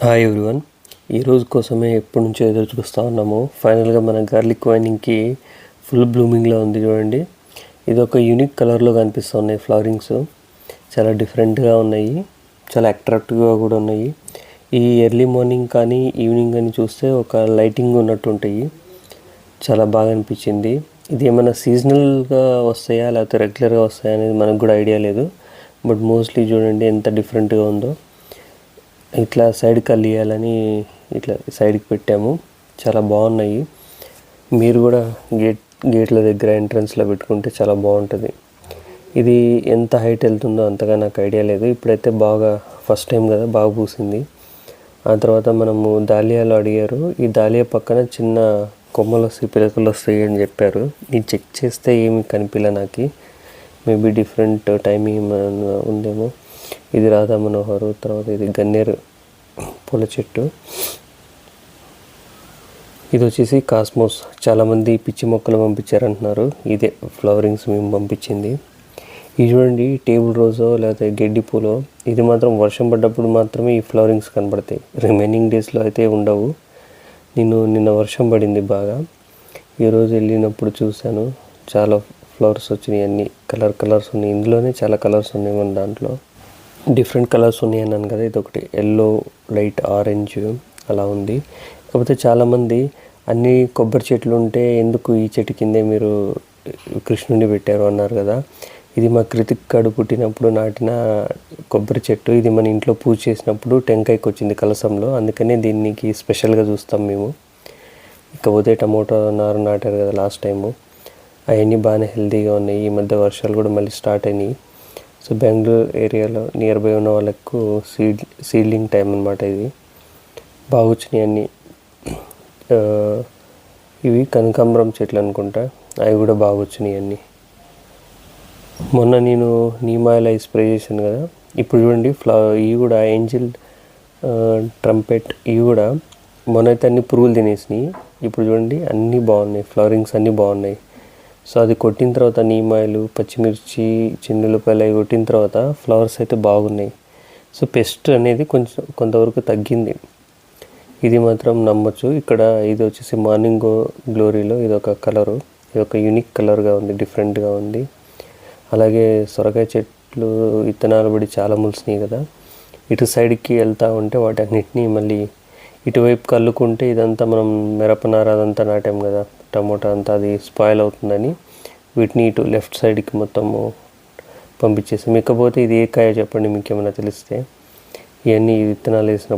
Hi everyone ఈ రోజు కోసమే ఎప్పటి నుంచో ఎదురు చూస్తూ ఉన్నాము. ఫైనల్గా మన గార్లిక్ వైనింగ్కి ఫుల్ బ్లూమింగ్లో ఉంది చూడండి. ఇది ఒక యూనిక్ కలర్లో కనిపిస్తున్నాయి ఫ్లవరింగ్స్ చాలా డిఫరెంట్గా ఉన్నాయి. చాలా అట్రాక్టివ్గా కూడా ఉన్నాయి. ఈ ఎర్లీ మార్నింగ్ కానీ ఈవినింగ్ కానీ చూస్తే ఒక లైటింగ్ ఉన్నట్టు ఉంటాయి. చాలా బాగా అనిపించింది. ఇది ఏమైనా సీజనల్గా వస్తాయా లేకపోతే రెగ్యులర్గా వస్తాయా అనేది మనకు కూడా ఐడియా లేదు. బట్ మోస్ట్లీ చూడండి ఎంత డిఫరెంట్గా ఉందో. ఇట్లా సైడ్కి అల్లియాలని ఇట్లా సైడ్కి పెట్టాము. చాలా బాగున్నాయి. మీరు కూడా గేట్ గేట్ల దగ్గర ఎంట్రన్స్లో పెట్టుకుంటే చాలా బాగుంటుంది. ఇది ఎంత హైట్ వెళ్తుందో అంతగా నాకు ఐడియా లేదు. ఇప్పుడైతే బాగా ఫస్ట్ టైం కదా బాగా పూసింది. ఆ తర్వాత మనము దాలియాలో అడిగారు. ఈ దాలియా పక్కన చిన్న కొమ్మలు వస్తాయి పిలకలు వస్తాయి అని చెప్పారు. నేను చెక్ చేస్తే ఏమి కనిపించలే నాకు. మేబీ డిఫరెంట్ టైమింగ్ ఉందేమో. ఇది రాధా మనోహరు తర్వాత ఇది గన్నేరు పూల చెట్టు. ఇది వచ్చేసి కాస్మోస్. చాలామంది పిచ్చి మొక్కలు పంపించారంటున్నారు. ఇదే ఫ్లవరింగ్స్ మేము పంపించింది. ఇది చూడండి టేబుల్ రోజో లేకపోతే గడ్డి పూలో. ఇది మాత్రం వర్షం పడ్డప్పుడు మాత్రమే ఈ ఫ్లవరింగ్స్ కనబడతాయి. రిమైనింగ్ డేస్లో అయితే ఉండవు. నేను నిన్న వర్షం పడింది బాగా. ఈరోజు వెళ్ళినప్పుడు చూశాను. చాలా ఫ్లవర్స్ వచ్చినాయి అన్ని. కలర్ కలర్స్ ఉన్నాయి. ఇందులోనే చాలా కలర్స్ ఉన్నాయి మన దాంట్లో. డిఫరెంట్ కలర్స్ ఉన్నాయి అన్నాను కదా ఇది ఒకటి ఎల్లో లైట్ ఆరెంజ్ అలా ఉంది. కాకపోతే చాలామంది అన్ని కొబ్బరి చెట్లు ఉంటే ఎందుకు ఈ చెట్టు కిందే మీరు కృష్ణుని పెట్టారు అన్నారు కదా. ఇది మా కృతిక్కడు పుట్టినప్పుడు నాటిన కొబ్బరి చెట్టు. ఇది మన ఇంట్లో పూజ చేసినప్పుడు టెంకాయకి వచ్చింది కలసంలో అందుకనే దీనికి స్పెషల్గా చూస్తాం మేము. ఇకపోతే టమోటా నారు నాటారు కదా లాస్ట్ టైము. అవన్నీ బాగానే హెల్తీగా ఉన్నాయి. ఈ మధ్య వర్షాలు కూడా మళ్ళీ స్టార్ట్ అయినాయి. సో బెంగళూరు ఏరియాలో నియర్ బై ఉన్న వాళ్ళకు సీడ్ సీడ్లింగ్ టైం అనమాట ఇది. బాగా వచ్చినాయి అన్నీ ఇవి కనకాంబరం చెట్లు అనుకుంటా. అవి కూడా బాగా వచ్చినాయి అన్నీ మొన్న నేను నీమాయిల్ ఐ స్ప్రే చేశాను కదా. ఇప్పుడు చూడండి ఫ్లా ఇవి కూడా ఏంజిల్ ట్రంపెట్ ఇవి కూడా మొన్న అయితే అన్ని పురుగులు తినేసినాయి. ఇప్పుడు చూడండి అన్నీ బాగున్నాయి. ఫ్లవరింగ్స్ అన్నీ బాగున్నాయి. సో అది కొట్టిన తర్వాత నీమాయిలు పచ్చిమిర్చి చిన్నులపల్లి అవి కొట్టిన తర్వాత ఫ్లవర్స్ అయితే బాగున్నాయి. సో పెస్ట్ అనేది కొంచెం కొంతవరకు తగ్గింది. ఇది మాత్రం నమ్మచ్చు. ఇక్కడ ఇది వచ్చేసి మార్నింగ్ గ్లోరీలో ఇది ఒక కలరు. ఇది ఒక యూనిక్ కలర్గా ఉంది డిఫరెంట్గా ఉంది. అలాగే సొరకాయ చెట్లు విత్తనాలు పడి చాలా ములిసినాయి కదా. ఇటు సైడ్కి వెళ్తూ ఉంటే వాటి అన్నిటినీ మళ్ళీ ఇటువైపు కల్లుకుంటే ఇదంతా మనం మిరపనార అదంతా నాటాం కదా. టమోటా అంతా అది స్పాయిల్ అవుతుందని వీటిని ఇటు లెఫ్ట్ సైడ్కి మొత్తము పంపించేసాం ఇకపోతే ఇది ఏ కాయ చెప్పండి మీకు ఏమైనా తెలిస్తే. ఇవన్నీ విత్తనాలు వేసినప్పుడు